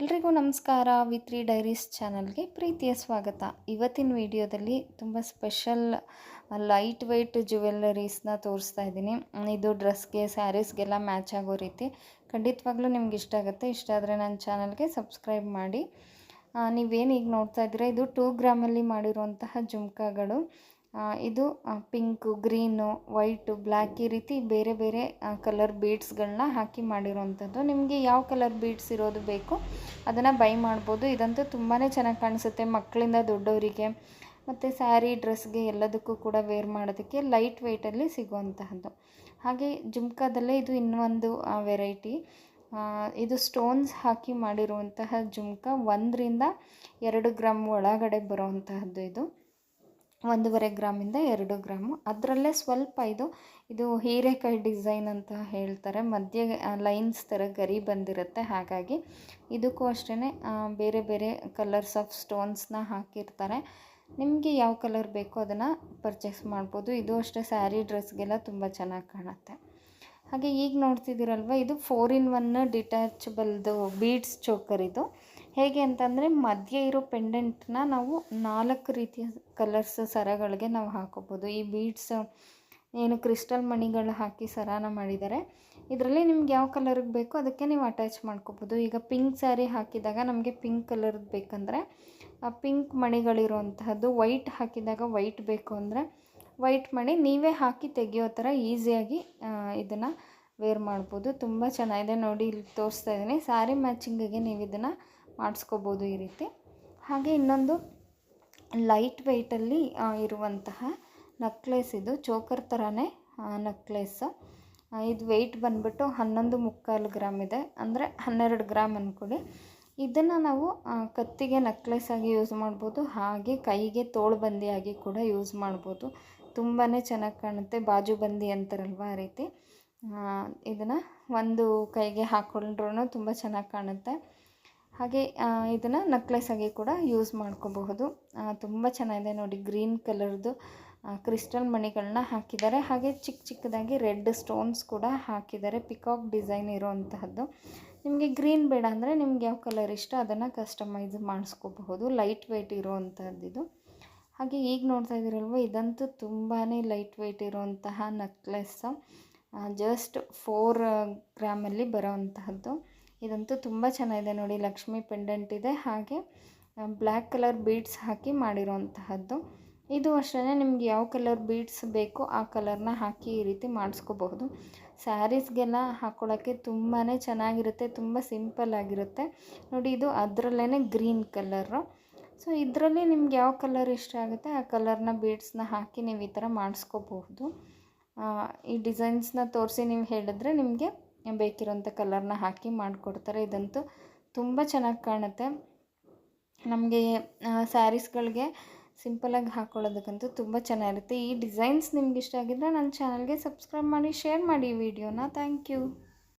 ಎಲ್ರಿಗೂ ನಮಸ್ಕಾರ. V three diaries ಚಾನಲ್ಗೆ ಪ್ರೀತಿಯ ಸ್ವಾಗತ. ಇವತ್ತಿನ ವಿಡಿಯೋದಲ್ಲಿ ತುಂಬ ಸ್ಪೆಷಲ್ ಲೈಟ್ ವೆಯ್ಟ್ ಜ್ಯುವೆಲ್ಲರೀಸ್ನ ತೋರಿಸ್ತಾ ಇದ್ದೀನಿ. ಇದು ಡ್ರೆಸ್ಗೆ, ಸ್ಯಾರೀಸ್ಗೆಲ್ಲ ಮ್ಯಾಚ್ ಆಗೋ ರೀತಿ. ಖಂಡಿತವಾಗ್ಲೂ ನಿಮ್ಗೆ ಇಷ್ಟ ಆಗುತ್ತೆ. ಇಷ್ಟ ಆದರೆ ನನ್ನ ಚಾನಲ್ಗೆ ಸಬ್ಸ್ಕ್ರೈಬ್ ಮಾಡಿ. ನೀವೇನು ಈಗ ನೋಡ್ತಾ ಇದ್ದೀರಾ? ಇದು ಟೂ ಗ್ರಾಮಲ್ಲಿ ಮಾಡಿರುವಂತಹ ಜುಮ್ಕಾಗಳು. ಇದು ಪಿಂಕು, ಗ್ರೀನು, ವೈಟು, ಬ್ಲ್ಯಾಕ್ ಈ ರೀತಿ ಬೇರೆ ಬೇರೆ ಕಲರ್ ಬೀಡ್ಸ್ಗಳನ್ನ ಹಾಕಿ ಮಾಡಿರೋವಂಥದ್ದು ನಿಮಗೆ ಯಾವ ಕಲರ್ ಬೀಡ್ಸ್ ಇರೋದು ಬೇಕು, ಅದನ್ನು ಬೈ ಮಾಡ್ಬೋದು. ಇದಂತೂ ತುಂಬಾ ಚೆನ್ನಾಗಿ ಕಾಣಿಸುತ್ತೆ ಮಕ್ಕಳಿಂದ ದೊಡ್ಡವರಿಗೆ. ಮತ್ತು ಸ್ಯಾರಿ, ಡ್ರೆಸ್ಗೆ ಎಲ್ಲದಕ್ಕೂ ಕೂಡ ವೇರ್ ಮಾಡೋದಕ್ಕೆ ಲೈಟ್ ವೆಯ್ಟಲ್ಲಿ ಸಿಗುವಂತಹದ್ದು. ಹಾಗೆ ಜುಮ್ಕಾದಲ್ಲೇ ಇದು ಇನ್ನೊಂದು ವೆರೈಟಿ. ಇದು ಸ್ಟೋನ್ಸ್ ಹಾಕಿ ಮಾಡಿರುವಂತಹ ಜುಮ್ಕಾ ಒಂದರಿಂದ ಎರಡು ಗ್ರಾಮ್ ಒಳಗಡೆ ಬರುವಂತಹದ್ದು ಇದು. ಒಂದೂವರೆ ಗ್ರಾಮಿಂದ ಎರಡು ಗ್ರಾಮು. ಅದರಲ್ಲೇ ಸ್ವಲ್ಪ ಇದು ಇದು ಹೀರೆಕಾಯಿ ಡಿಸೈನ್ ಅಂತ ಹೇಳ್ತಾರೆ. ಮಧ್ಯೆ ಲೈನ್ಸ್ ಥರ ಗರಿ ಬಂದಿರುತ್ತೆ. ಹಾಗಾಗಿ ಇದಕ್ಕೂ ಅಷ್ಟೇ ಬೇರೆ ಬೇರೆ ಕಲರ್ಸ್ ಆಫ್ ಸ್ಟೋನ್ಸ್ನ ಹಾಕಿರ್ತಾರೆ. ನಿಮಗೆ ಯಾವ ಕಲರ್ ಬೇಕೋ ಅದನ್ನು ಪರ್ಚೇಸ್ ಮಾಡ್ಬೋದು. ಇದು ಅಷ್ಟೇ ಸ್ಯಾರಿ ಡ್ರೆಸ್ಗೆಲ್ಲ ತುಂಬ ಚೆನ್ನಾಗಿ ಕಾಣುತ್ತೆ. ಹಾಗೆ ಈಗ ನೋಡ್ತಿದ್ದೀರಲ್ವ, ಇದು ಫೋರ್ ಇನ್ ಒನ್ ಡಿಟ್ಯಾಚಬಲ್ದು ಬೀಡ್ಸ್ ಚೋಕರ್ ಇದು. ಹೇಗೆ ಅಂತಂದರೆ ಮಧ್ಯೆ ಇರೋ ಪೆಂಡೆಂಟ್ನ ನಾವು ನಾಲ್ಕು ರೀತಿಯ ಕಲರ್ಸ್ ಸರಗಳಿಗೆ ನಾವು ಹಾಕೋಬೋದು. ಈ ಬೀಡ್ಸ್ ಏನು ಕ್ರಿಸ್ಟಲ್ ಮಣಿಗಳು ಹಾಕಿ ಸರಾನ ಮಾಡಿದ್ದಾರೆ ಇದರಲ್ಲಿ ನಿಮ್ಗೆ ಯಾವ ಕಲರ್ಗೆ ಬೇಕೋ ಅದಕ್ಕೆ ನೀವು ಅಟ್ಯಾಚ್ ಮಾಡ್ಕೋಬೋದು. ಈಗ ಪಿಂಕ್ ಸ್ಯಾರಿ ಹಾಕಿದಾಗ ನಮಗೆ ಪಿಂಕ್ ಕಲರ್ದು ಬೇಕಂದರೆ ಪಿಂಕ್ ಮಣಿಗಳಿರುವಂತಹದ್ದು ವೈಟ್ ಹಾಕಿದಾಗ ವೈಟ್ ಬೇಕು ಅಂದರೆ ವೈಟ್ ಮಣಿ ನೀವೇ ಹಾಕಿ ತೆಗೆಯೋ ಥರ ಈಸಿಯಾಗಿ ಇದನ್ನು ವೇರ್ ಮಾಡ್ಬೋದು. ತುಂಬ ಚೆನ್ನಾಗಿದೆ. ನೋಡಿ, ಇಲ್ಲಿ ತೋರಿಸ್ತಾ ಇದ್ದೀನಿ. ಸ್ಯಾರಿ ಮ್ಯಾಚಿಂಗಿಗೆ ನೀವು ಇದನ್ನು ಮಾಡಿಸ್ಕೋಬೋದು ಈ ರೀತಿ. ಹಾಗೆ ಇನ್ನೊಂದು ಲೈಟ್ ವೆಯ್ಟಲ್ಲಿ ಇರುವಂತಹ ನಕ್ಲೆಸ್ ಇದು. ಚೋಕರ್ ಥರನೇ ನಕ್ಲೆಸ್ ಇದು ವೆಯ್ಟ್ ಬಂದ್ಬಿಟ್ಟು ಹನ್ನೊಂದು ಮುಕ್ಕಾಲು ಗ್ರಾಮ್ ಇದೆ. ಅಂದರೆ ಹನ್ನೆರಡು ಗ್ರಾಮ್ ಅಂದ್ಕೊಳ್ಳಿ ಇದನ್ನು ನಾವು ಕತ್ತಿಗೆ ನಕ್ಲೆಸ್ ಆಗಿ ಯೂಸ್ ಮಾಡ್ಬೋದು. ಹಾಗೆ ಕೈಗೆ ತೋಳುಬಂದಿಯಾಗಿ ಕೂಡ ಯೂಸ್ ಮಾಡ್ಬೋದು. ತುಂಬಾ ಚೆನ್ನಾಗಿ ಕಾಣುತ್ತೆ. ಬಾಜುಬಂದಿ ಅಂತಾರಲ್ವ ಆ ರೀತಿ. ಇದನ್ನು ಒಂದು ಕೈಗೆ ಹಾಕ್ಕೊಂಡ್ರೂ ತುಂಬ ಚೆನ್ನಾಗಿ ಕಾಣುತ್ತೆ. ಹಾಗೆ ಇದನ್ನು ನಕ್ಲೆಸ್ ಆಗಿ ಕೂಡ ಯೂಸ್ ಮಾಡ್ಕೋಬಹುದು. ತುಂಬ ಚೆನ್ನಾಗಿದೆ ನೋಡಿ ಗ್ರೀನ್ ಕಲರ್ದು ಕ್ರಿಸ್ಟಲ್ ಮಣಿಗಳನ್ನ ಹಾಕಿದ್ದಾರೆ. ಹಾಗೆ ಚಿಕ್ಕ ಚಿಕ್ಕದಾಗಿ ರೆಡ್ ಸ್ಟೋನ್ಸ್ ಕೂಡ ಹಾಕಿದ್ದಾರೆ. ಪಿಕಾಕ್ ಡಿಸೈನ್ ಇರೋವಂತಹದ್ದು. ನಿಮಗೆ ಗ್ರೀನ್ ಬೇಡ ಅಂದರೆ ನಿಮ್ಗೆ ಯಾವ ಕಲರ್ ಇಷ್ಟ ಅದನ್ನು ಕಸ್ಟಮೈಸ್ ಮಾಡಿಸ್ಕೋಬಹುದು. ಲೈಟ್ ವೆಯ್ಟ್ ಇದು ಹಾಗೆ ಈಗ ನೋಡ್ತಾ ಇದ್ದೀರಲ್ವ, ಇದಂತೂ ತುಂಬಾ ಲೈಟ್ ವೆಯ್ಟ್ ಇರುವಂತಹ ನಕ್ಲೆಸ್ ಜಸ್ಟ್ ಫೋರ್ ಗ್ರಾಮಲ್ಲಿ ಬರೋವಂತಹದ್ದು. ಇದಂತೂ ತುಂಬ ಚೆನ್ನಾಗಿದೆ ನೋಡಿ, ಲಕ್ಷ್ಮಿ ಪೆಂಡೆಂಟ್ ಇದೆ. ಹಾಗೆ ಬ್ಲ್ಯಾಕ್ ಕಲರ್ ಬೀಡ್ಸ್ ಹಾಕಿ ಮಾಡಿರೋವಂತಹದ್ದು. ಇದು ಅಷ್ಟೇ ನಿಮ್ಗೆ ಯಾವ ಕಲರ್ ಬೀಡ್ಸ್ ಬೇಕೋ ಆ ಕಲರ್ನ ಹಾಕಿ ಈ ರೀತಿ ಮಾಡಿಸ್ಕೋಬಹುದು. ಸ್ಯಾರೀಸ್ಗೆಲ್ಲ ಹಾಕ್ಕೊಳ್ಳೋಕ್ಕೆ ತುಂಬಾ ಚೆನ್ನಾಗಿರುತ್ತೆ, ತುಂಬ ಸಿಂಪಲ್ ಆಗಿರುತ್ತೆ. ನೋಡಿ, ಇದು ಅದರಲ್ಲೇ ಗ್ರೀನ್ ಕಲರು ಸೊ ಇದರಲ್ಲಿ ನಿಮ್ಗೆ ಯಾವ ಕಲರ್ ಇಷ್ಟ ಆಗುತ್ತೆ, ಆ ಕಲರ್ನ ಬೀಡ್ಸ್ನ ಹಾಕಿ ನೀವು ಈ ಥರ ಮಾಡಿಸ್ಕೋಬಹುದು. ಈ ಡಿಸೈನ್ಸ್ನ ತೋರಿಸಿ ನೀವು ಹೇಳಿದ್ರೆ ನಿಮಗೆ ಬೇಕಿರೋಂಥ ಕಲರ್ನ ಹಾಕಿ ಮಾಡಿಕೊಡ್ತಾರೆ. ಇದಂತೂ ತುಂಬ ಚೆನ್ನಾಗಿ ಕಾಣುತ್ತೆ. ನಮಗೆ ಸ್ಯಾರೀಸ್ಗಳಿಗೆ ಸಿಂಪಲಾಗಿ ಹಾಕ್ಕೊಳ್ಳೋದಕ್ಕಂತೂ ತುಂಬ ಚೆನ್ನಾಗಿರುತ್ತೆ. ಈ ಡಿಸೈನ್ಸ್ ನಿಮ್ಗೆ ಇಷ್ಟ ಆಗಿದ್ದರೆ ನನ್ನ ಚಾನಲ್ಗೆ ಸಬ್ಸ್ಕ್ರೈಬ್ ಮಾಡಿ ಶೇರ್ ಮಾಡಿ ಈ ವಿಡಿಯೋನ ಥ್ಯಾಂಕ್ ಯು